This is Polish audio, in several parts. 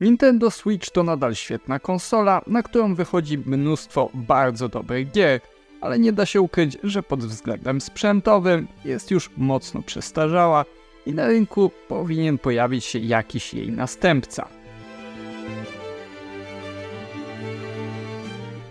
Nintendo Switch to nadal świetna konsola, na którą wychodzi mnóstwo bardzo dobrych gier, ale nie da się ukryć, że pod względem sprzętowym jest już mocno przestarzała i na rynku powinien pojawić się jakiś jej następca.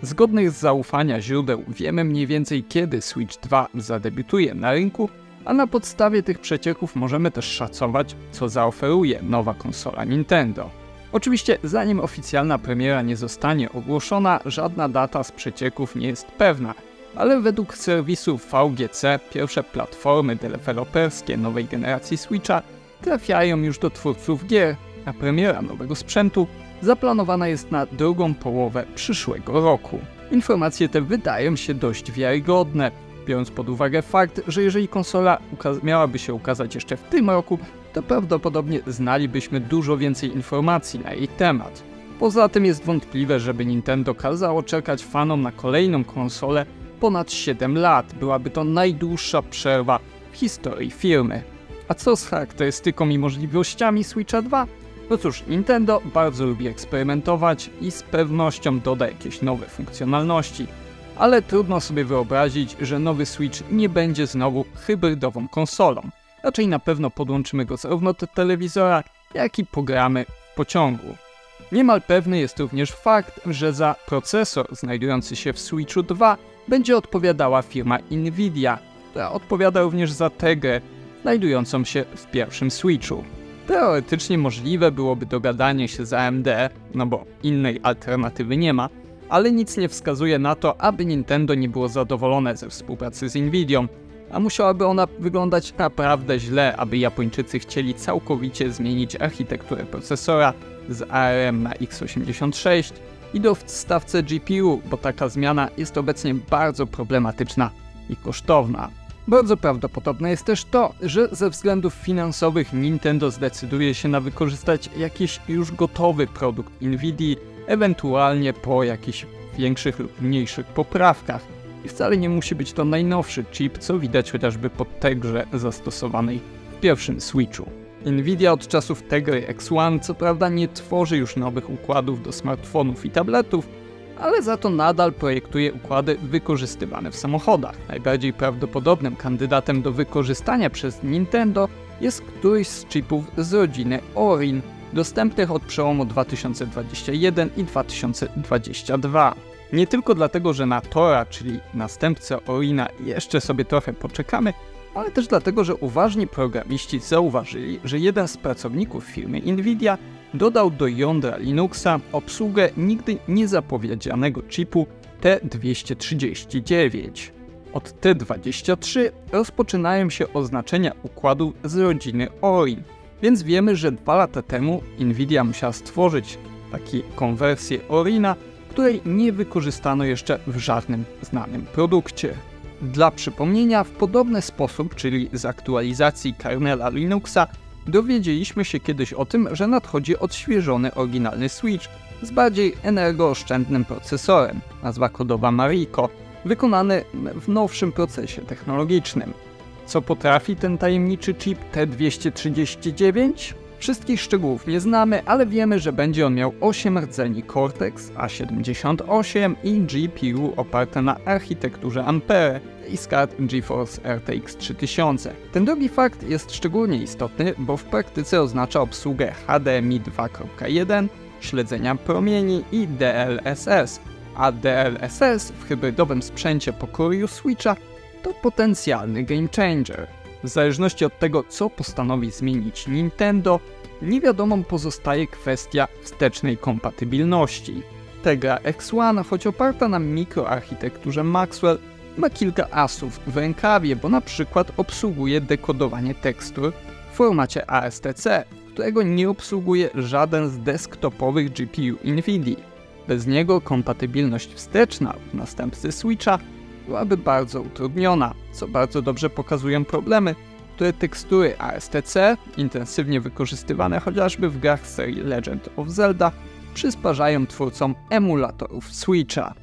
Zgodnych z zaufania źródeł wiemy mniej więcej kiedy Switch 2 zadebiutuje na rynku, a na podstawie tych przecieków możemy też szacować, co zaoferuje nowa konsola Nintendo. Oczywiście, zanim oficjalna premiera nie zostanie ogłoszona, żadna data z przecieków nie jest pewna, ale według serwisu VGC pierwsze platformy deweloperskie nowej generacji Switcha trafiają już do twórców gier, a premiera nowego sprzętu zaplanowana jest na drugą połowę przyszłego roku. Informacje te wydają się dość wiarygodne, biorąc pod uwagę fakt, że jeżeli konsola miałaby się ukazać jeszcze w tym roku, to prawdopodobnie znalibyśmy dużo więcej informacji na jej temat. Poza tym jest wątpliwe, żeby Nintendo kazało czekać fanom na kolejną konsolę ponad 7 lat. Byłaby to najdłuższa przerwa w historii firmy. A co z charakterystyką i możliwościami Switcha 2? No cóż, Nintendo bardzo lubi eksperymentować i z pewnością doda jakieś nowe funkcjonalności, ale trudno sobie wyobrazić, że nowy Switch nie będzie znowu hybrydową konsolą. Raczej na pewno podłączymy go zarówno do telewizora, jak i pogramy w pociągu. Niemal pewny jest również fakt, że za procesor znajdujący się w Switchu 2 będzie odpowiadała firma Nvidia, która odpowiada również za tę znajdującą się w pierwszym Switchu. Teoretycznie możliwe byłoby dogadanie się z AMD, no bo innej alternatywy nie ma, ale nic nie wskazuje na to, aby Nintendo nie było zadowolone ze współpracy z Nvidią, a musiałaby ona wyglądać naprawdę źle, aby Japończycy chcieli całkowicie zmienić architekturę procesora z ARM na x86 i do wstawce GPU, bo taka zmiana jest obecnie bardzo problematyczna i kosztowna. Bardzo prawdopodobne jest też to, że ze względów finansowych Nintendo zdecyduje się na wykorzystać jakiś już gotowy produkt Nvidia, ewentualnie po jakichś większych lub mniejszych poprawkach. I wcale nie musi być to najnowszy chip, co widać chociażby po Tegrze zastosowanej w pierwszym Switchu. Nvidia od czasów Tegry X1 co prawda nie tworzy już nowych układów do smartfonów i tabletów, ale za to nadal projektuje układy wykorzystywane w samochodach. Najbardziej prawdopodobnym kandydatem do wykorzystania przez Nintendo jest któryś z chipów z rodziny Orin, dostępnych od przełomu 2021 i 2022. Nie tylko dlatego, że na Tora, czyli następcę Orina, jeszcze sobie trochę poczekamy, ale też dlatego, że uważni programiści zauważyli, że jeden z pracowników firmy Nvidia dodał do jądra Linuxa obsługę nigdy niezapowiedzianego chipu T239. Od T23 rozpoczynają się oznaczenia układów z rodziny Orin, więc wiemy, że dwa lata temu Nvidia musiała stworzyć taką konwersję Orina, której nie wykorzystano jeszcze w żadnym znanym produkcie. Dla przypomnienia, w podobny sposób, czyli z aktualizacji kernela Linuxa, dowiedzieliśmy się kiedyś o tym, że nadchodzi odświeżony oryginalny Switch z bardziej energooszczędnym procesorem, nazwa kodowa Mariko, wykonany w nowszym procesie technologicznym. Co potrafi ten tajemniczy chip T239? Wszystkich szczegółów nie znamy, ale wiemy, że będzie on miał 8 rdzeni Cortex A78 i GPU oparte na architekturze Ampere i z GeForce RTX 3000. Ten drugi fakt jest szczególnie istotny, bo w praktyce oznacza obsługę HDMI 2.1, śledzenia promieni i DLSS, a DLSS w hybrydowym sprzęcie pokoju Switcha to potencjalny game changer. W zależności od tego, co postanowi zmienić Nintendo, niewiadomą pozostaje kwestia wstecznej kompatybilności. Tegra X1, choć oparta na mikroarchitekturze Maxwell, ma kilka asów w rękawie, bo na przykład obsługuje dekodowanie tekstur w formacie ASTC, którego nie obsługuje żaden z desktopowych GPU Nvidia. Bez niego kompatybilność wsteczna w następcy Switcha byłaby bardzo utrudniona, co bardzo dobrze pokazują problemy, które tekstury ASTC, intensywnie wykorzystywane chociażby w grach serii Legend of Zelda, przysparzają twórcom emulatorów Switcha.